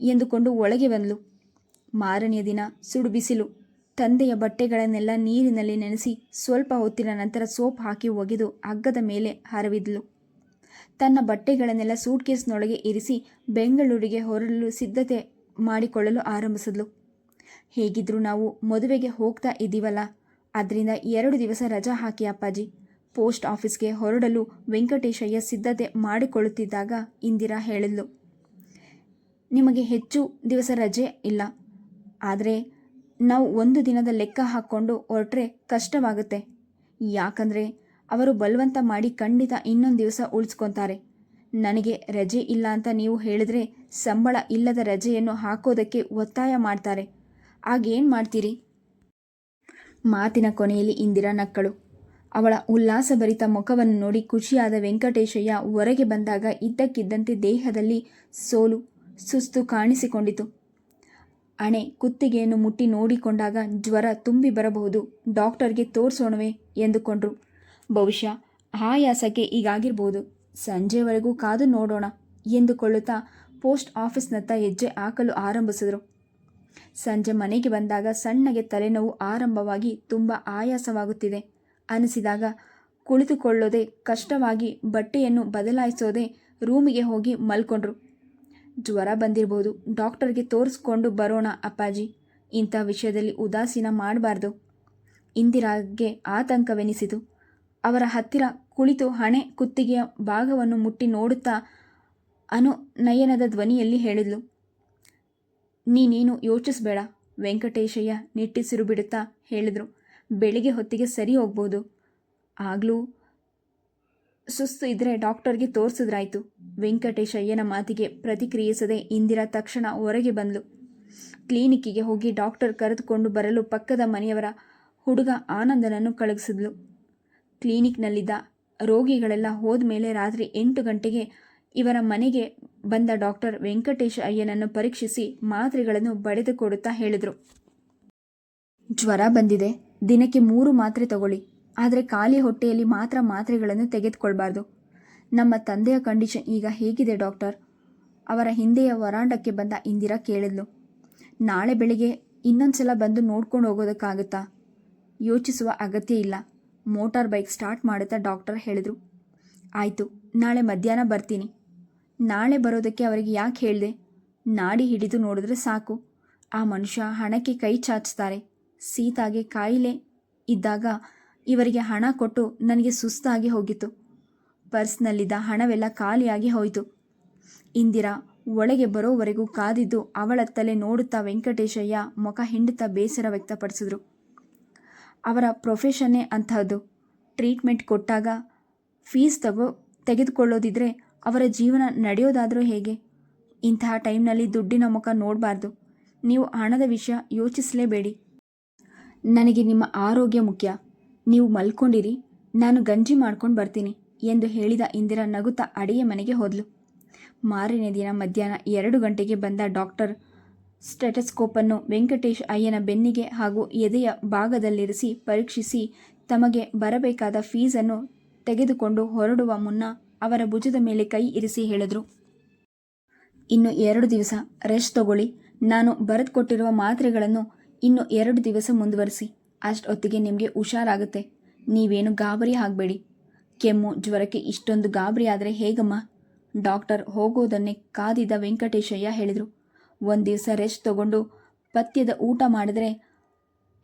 ಎಂದುಕೊಂಡು ಒಳಗೆ ಬಂದಳು ಮಾರನೆಯ ದಿನ ಸುಡು ಬಿಸಿಲು. ತಂದೆಯ ಬಟ್ಟೆಗಳನ್ನೆಲ್ಲ ನೀರಿನಲ್ಲಿ ನೆನೆಸಿ ಸ್ವಲ್ಪ ಹೊತ್ತಿನ ನಂತರ ಸೋಪ್ ಹಾಕಿ ಒಗೆದು ಹಗ್ಗದ ಮೇಲೆ ಹರವಿದ್ಲು. ತನ್ನ ಬಟ್ಟೆಗಳನ್ನೆಲ್ಲ ಸೂಟ್ಕೇಸ್ನೊಳಗೆ ಇರಿಸಿ ಬೆಂಗಳೂರಿಗೆ ಹೊರಡಲು ಸಿದ್ಧತೆ ಮಾಡಿಕೊಳ್ಳಲು ಆರಂಭಿಸಿದ್ಲು. ಹೇಗಿದ್ರೂ ನಾವು ಮದುವೆಗೆ ಹೋಗ್ತಾ ಇದ್ದೀವಲ್ಲ ಅದರಿಂದ ಎರಡು ದಿವಸ ರಜಾ ಹಾಕಿ ಅಪ್ಪಾಜಿ. ಪೋಸ್ಟ್ ಆಫೀಸ್ಗೆ ಹೊರಡಲು ವೆಂಕಟೇಶಯ್ಯ ಸಿದ್ಧತೆ ಮಾಡಿಕೊಳ್ಳುತ್ತಿದ್ದಾಗ ಇಂದಿರಾ ಹೇಳಿದ್ಲು, ನಿಮಗೆ ಹೆಚ್ಚು ದಿವಸ ರಜೆ ಇಲ್ಲ. ಆದರೆ ನಾವು ಒಂದು ದಿನದ ಲೆಕ್ಕ ಹಾಕ್ಕೊಂಡು ಹೊರಟ್ರೆ ಕಷ್ಟವಾಗುತ್ತೆ. ಯಾಕಂದರೆ ಅವರು ಬಲವಂತ ಮಾಡಿ ಖಂಡಿತ ಇನ್ನೊಂದು ದಿವಸ ಉಳಿಸ್ಕೊತಾರೆ. ನನಗೆ ರಜೆ ಇಲ್ಲ ಅಂತ ನೀವು ಹೇಳಿದ್ರೆ ಸಂಬಳ ಇಲ್ಲದ ರಜೆಯನ್ನು ಹಾಕೋದಕ್ಕೆ ಒತ್ತಾಯ ಮಾಡ್ತಾರೆ. ಆಗೇನು ಮಾಡ್ತೀರಿ? ಮಾತಿನ ಕೊನೆಯಲ್ಲಿ ಇಂದಿರಾ ನಕ್ಕಳು ಅವಳ ಉಲ್ಲಾಸಭರಿತ ಮುಖವನ್ನು ನೋಡಿ ಖುಷಿಯಾದ ವೆಂಕಟೇಶಯ್ಯ ಹೊರಗೆ ಬಂದಾಗ ಇದ್ದಕ್ಕಿದ್ದಂತೆ ದೇಹದಲ್ಲಿ ಸೋಲು, ಸುಸ್ತು ಕಾಣಿಸಿಕೊಂಡಿತು. ಅಣೆ, ಕುತ್ತಿಗೆಯನ್ನು ಮುಟ್ಟಿ ನೋಡಿಕೊಂಡಾಗ ಜ್ವರ ತುಂಬಿ ಬರಬಹುದು. ಡಾಕ್ಟರ್ಗೆ ತೋರಿಸೋಣವೇ, ಎಂದುಕೊಂಡ್ರು. ಬಹುಶಃ ಆಯಾಸಕ್ಕೆ ಈಗಾಗಿರ್ಬೋದು. ಸಂಜೆವರೆಗೂ ಕಾದು ನೋಡೋಣ, ಎಂದುಕೊಳ್ಳುತ್ತಾ ಪೋಸ್ಟ್ ಆಫೀಸ್ನತ್ತ ಹೆಜ್ಜೆ ಹಾಕಲು ಆರಂಭಿಸಿದರು. ಸಂಜೆ ಮನೆಗೆ ಬಂದಾಗ ಸಣ್ಣಗೆ ತಲೆನೋವು ಆರಂಭವಾಗಿ ತುಂಬ ಆಯಾಸವಾಗುತ್ತಿದೆ. ಅನಿಸಿದಾಗ ಕುಳಿತುಕೊಳ್ಳೋದೆ ಕಷ್ಟವಾಗಿ ಬಟ್ಟೆಯನ್ನು ಬದಲಾಯಿಸೋದೆ ರೂಮಿಗೆ ಹೋಗಿ ಮಲ್ಕೊಂಡ್ರು. ಜ್ವರ ಬಂದಿರ್ಬೋದು. ಡಾಕ್ಟರ್ಗೆ ತೋರಿಸ್ಕೊಂಡು ಬರೋಣ ಅಪ್ಪಾಜಿ. ಇಂಥ ವಿಷಯದಲ್ಲಿ ಉದಾಸೀನ ಮಾಡಬಾರ್ದು. ಇಂದಿರಾಗೆ ಆತಂಕವೆನಿಸಿತು. ಅವರ ಹತ್ತಿರ ಕುಳಿತು ಹಣೆ ಕುತ್ತಿಗೆಯ ಭಾಗವನ್ನು ಮುಟ್ಟಿ ನೋಡುತ್ತಾ ಅನುನಯನದ ಧ್ವನಿಯಲ್ಲಿ ಹೇಳಿದ್ಲು, ನೀನೇನು ಯೋಚಿಸಬೇಡ, ವೆಂಕಟೇಶಯ್ಯ ನಿಟ್ಟಿಸಿರು ಬಿಡುತ್ತಾ? ಹೇಳಿದರು. ಬೆಳಿಗ್ಗೆ ಹೊತ್ತಿಗೆ ಸರಿ ಹೋಗ್ಬೋದು. ಆಗಲೂ ಸುಸ್ತು ಇದ್ದರೆ ಡಾಕ್ಟರ್ಗೆ ತೋರಿಸಿದ್ರಾಯ್ತು. ವೆಂಕಟೇಶಯ್ಯನ ಮಾತಿಗೆ ಪ್ರತಿಕ್ರಿಯಿಸದೆ ಇಂದಿರಾ ತಕ್ಷಣ ಹೊರಗೆ ಬಂದಳು ಕ್ಲಿನಿಕ್ಕಿಗೆ ಹೋಗಿ ಡಾಕ್ಟರ್ ಕರೆದುಕೊಂಡು ಬರಲು ಪಕ್ಕದ ಮನೆಯವರ ಹುಡುಗ ಆನಂದನನ್ನು ಕಳುಹಿಸಿದ್ಲು. ಕ್ಲಿನಿಕ್ನಲ್ಲಿದ್ದ ರೋಗಿಗಳೆಲ್ಲ ಹೋದ ಮೇಲೆ ರಾತ್ರಿ ಎಂಟು ಗಂಟೆಗೆ ಇವರ ಮನೆಗೆ ಬಂದ ಡಾಕ್ಟರ್ ವೆಂಕಟೇಶ ಅಯ್ಯನನ್ನು ಪರೀಕ್ಷಿಸಿ ಮಾತ್ರೆಗಳನ್ನು ಬಡೆದುಕೊಡುತ್ತಾ ಹೇಳಿದರು. ಜ್ವರ ಬಂದಿದೆ. ದಿನಕ್ಕೆ ಮೂರು ಮಾತ್ರೆ ತಗೊಳ್ಳಿ. ಆದರೆ ಖಾಲಿ ಹೊಟ್ಟೆಯಲ್ಲಿ ಮಾತ್ರ ಮಾತ್ರೆಗಳನ್ನು ತೆಗೆದುಕೊಳ್ಬಾರ್ದು. ನಮ್ಮ ತಂದೆಯ ಕಂಡೀಷನ್ ಈಗ ಹೇಗಿದೆ ಡಾಕ್ಟರ್? ಅವರ ಹಿಂದೆಯ ವರಾಂಡಕ್ಕೆ ಬಂದ ಇಂದಿರಾ ಕೇಳಿದ್ಲು. ನಾಳೆ ಬೆಳಿಗ್ಗೆ ಇನ್ನೊಂದು ಸಲ ಬಂದು ನೋಡ್ಕೊಂಡು ಹೋಗೋದಕ್ಕಾಗುತ್ತಾ? ಯೋಚಿಸುವ ಅಗತ್ಯ ಇಲ್ಲ. ಮೋಟಾರ್ ಬೈಕ್ ಸ್ಟಾರ್ಟ್ ಮಾಡುತ್ತಾ ಡಾಕ್ಟರ್ ಹೇಳಿದರು. ಆಯಿತು, ನಾಳೆ ಮಧ್ಯಾಹ್ನ ಬರ್ತೀನಿ. ನಾಳೆ ಬರೋದಕ್ಕೆ ಅವರಿಗೆ ಯಾಕೆ ಹೇಳಿದೆ? ನಾಡಿ ಹಿಡಿದು ನೋಡಿದ್ರೆ ಸಾಕು. ಆ ಮನುಷ್ಯ ಹಣಕ್ಕೆ ಕೈ ಚಾಚ್ತಾರೆ ಸೀತಾಗೆ ಕಾಯಿಲೆ ಇದ್ದಾಗ ಇವರಿಗೆ ಹಣ ಕೊಟ್ಟು ನನಗೆ ಸುಸ್ತಾಗಿ ಹೋಗಿತ್ತು. ಪರ್ಸ್ನಲ್ಲಿದ್ದ ಹಣವೆಲ್ಲ ಖಾಲಿಯಾಗಿ ಹೋಯಿತು. ಇಂದಿರಾ ಒಳಗೆ ಬರೋವರೆಗೂ ಕಾದಿದ್ದು ಅವಳ ತಲೆ ನೋಡುತ್ತಾ ವೆಂಕಟೇಶಯ್ಯ ಮುಖ ಹಿಂಡುತ್ತಾ ಬೇಸರ ವ್ಯಕ್ತಪಡಿಸಿದ್ರು. ಅವರ ಪ್ರೊಫೆಷನ್ನೇ ಅಂತಹದ್ದು. ಟ್ರೀಟ್ಮೆಂಟ್ ಕೊಟ್ಟಾಗ ಫೀಸ್ ತಗೋ, ತೆಗೆದುಕೊಳ್ಳೋದಿದ್ರೆ ಅವರ ಜೀವನ ನಡೆಯೋದಾದರೂ ಹೇಗೆ? ಇಂತಹ ಟೈಮ್ನಲ್ಲಿ ದುಡ್ಡಿನ ಮುಖ ನೋಡಬಾರ್ದು. ನೀವು ಹಣದ ವಿಷಯ ಯೋಚಿಸಲೇಬೇಡಿ. ನನಗೆ ನಿಮ್ಮ ಆರೋಗ್ಯ ಮುಖ್ಯ. ನೀವು ಮಲ್ಕೊಂಡಿರಿ, ನಾನು ಗಂಜಿ ಮಾಡ್ಕೊಂಡು ಬರ್ತೀನಿ ಎಂದು ಹೇಳಿದ ಇಂದಿರಾ ನಗುತ್ತಾ ಅಡಿಗೆ ಮನೆಗೆ ಹೋದ್ಲು. ಮಾರನೇ ದಿನ ಮಧ್ಯಾಹ್ನ ಎರಡು ಗಂಟೆಗೆ ಬಂದ ಡಾಕ್ಟರ್ ಸ್ಟೆಟಸ್ಕೋಪನ್ನು ವೆಂಕಟೇಶ್ ಅಯ್ಯನ ಬೆನ್ನಿಗೆ ಹಾಗೂ ಎದೆಯ ಭಾಗದಲ್ಲಿರಿಸಿ ಪರೀಕ್ಷಿಸಿ ತಮಗೆ ಬರಬೇಕಾದ ಫೀಸನ್ನು ತೆಗೆದುಕೊಂಡು ಹೊರಡುವ ಮುನ್ನ ಅವರ ಭುಜದ ಮೇಲೆ ಕೈ ಇರಿಸಿ ಹೇಳಿದರು. ಇನ್ನು ಎರಡು ದಿವಸ ರೆಸ್ಟ್ ತಗೊಳ್ಳಿ, ನಾನು ಬರೆದುಕೊಟ್ಟಿರುವ ಮಾತ್ರೆಗಳನ್ನು ಇನ್ನು ಎರಡು ದಿವಸ ಮುಂದುವರಿಸಿ. ಅಷ್ಟೊತ್ತಿಗೆ ನಿಮಗೆ ಹುಷಾರಾಗುತ್ತೆ. ನೀವೇನು ಗಾಬರಿ ಆಗಬೇಡಿ. ಕೆಮ್ಮು, ಜ್ವರಕ್ಕೆ ಇಷ್ಟೊಂದು ಗಾಬರಿ ಆದರೆ ಹೇಗಮ್ಮ? ಡಾಕ್ಟರ್ ಹೋಗೋದನ್ನೇ ಕಾದಿದ್ದ ವೆಂಕಟೇಶಯ್ಯ ಹೇಳಿದರು. ಒಂದು ದಿವಸ ರೆಸ್ಟ್ ತಗೊಂಡು ಪಥ್ಯದ ಊಟ ಮಾಡಿದ್ರೆ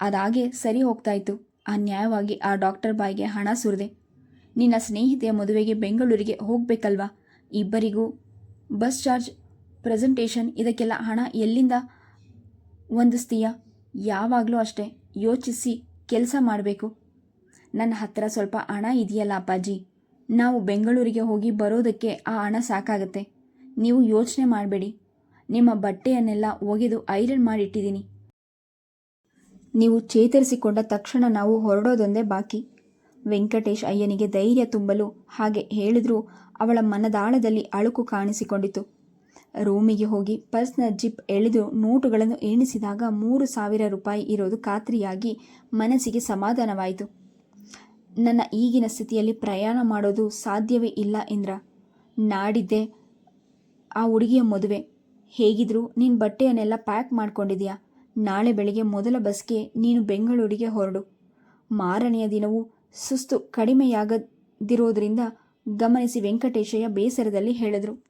ಅದಾಗೆ ಸರಿ ಹೋಗ್ತಾಯಿತ್ತು ಅನ್ಯಾಯವಾಗಿ ಆ ಡಾಕ್ಟರ್ ಬಾಯಿಗೆ ಹಣ ಸುರಿದೆ. ನಿನ್ನ ಸ್ನೇಹಿತೆಯ ಮದುವೆಗೆ ಬೆಂಗಳೂರಿಗೆ ಹೋಗಬೇಕಲ್ವಾ? ಇಬ್ಬರಿಗೂ ಬಸ್ ಚಾರ್ಜ್ ಪ್ರೆಸೆಂಟೇಷನ್, ಇದಕ್ಕೆಲ್ಲ ಹಣ ಎಲ್ಲಿಂದ? ಹೊಂದಿಸ್ತೀಯ ಯಾವಾಗಲೂ ಅಷ್ಟೇ ಯೋಚಿಸಿ ಕೆಲಸ ಮಾಡಬೇಕು. ನನ್ನ ಹತ್ತಿರ ಸ್ವಲ್ಪ ಹಣ ಇದೆಯಲ್ಲ ಅಪ್ಪಾಜಿ? ನಾವು ಬೆಂಗಳೂರಿಗೆ ಹೋಗಿ ಬರೋದಕ್ಕೆ ಆ ಹಣ ಸಾಕಾಗತ್ತೆ. ನೀವು ಯೋಚನೆ ಮಾಡಬೇಡಿ. ನಿಮ್ಮ ಬಟ್ಟೆಯನ್ನೆಲ್ಲ ಒಗೆದು ಐರನ್ ಮಾಡಿಟ್ಟಿದ್ದೀನಿ. ನೀವು ಚೇತರಿಸಿಕೊಂಡ ತಕ್ಷಣ ನಾವು ಹೊರಡೋದೊಂದೇ ಬಾಕಿ. ವೆಂಕಟೇಶ್ ಅಯ್ಯನಿಗೆ ಧೈರ್ಯ ತುಂಬಲು ಹಾಗೆ ಹೇಳಿದ್ರೂ ಅವಳ ಮನದಾಳದಲ್ಲಿ ಅಳುಕು ಕಾಣಿಸಿಕೊಂಡಿತು ರೂಮಿಗೆ ಹೋಗಿ ಪರ್ಸ್ನ ಜಿಪ್ ಎಳೆದು ನೋಟುಗಳನ್ನು ಎಣಿಸಿದಾಗ ಮೂರು ಸಾವಿರ ರೂಪಾಯಿ ಇರೋದು ಖಾತ್ರಿಯಾಗಿ ಮನಸ್ಸಿಗೆ ಸಮಾಧಾನವಾಯಿತು. ನನ್ನ ಈಗಿನ ಸ್ಥಿತಿಯಲ್ಲಿ ಪ್ರಯಾಣ ಮಾಡೋದು ಸಾಧ್ಯವೇ ಇಲ್ಲ ಇಂದ್ರ. ನಾಡಿದ್ದೆ ಆ ಹುಡುಗಿಯ ಮದುವೆ. ಹೇಗಿದ್ರು, ನೀನು ಬಟ್ಟೆಯನ್ನೆಲ್ಲ ಪ್ಯಾಕ್ ಮಾಡ್ಕೊಂಡಿದ್ಯಾ? ನಾಳೆ ಬೆಳಿಗ್ಗೆ ಮೊದಲ ಬಸ್ಗೆ ನೀನು ಬೆಂಗಳೂರಿಗೆ ಹೊರಡು. ಮಾರನೆಯ ದಿನವೂ ಸುಸ್ತು ಕಡಿಮೆಯಾಗದಿರೋದ್ರಿಂದ ಗಮನಿಸಿ ವೆಂಕಟೇಶಯ್ಯ ಬೇಸರದಲ್ಲಿ ಹೇಳಿದರು.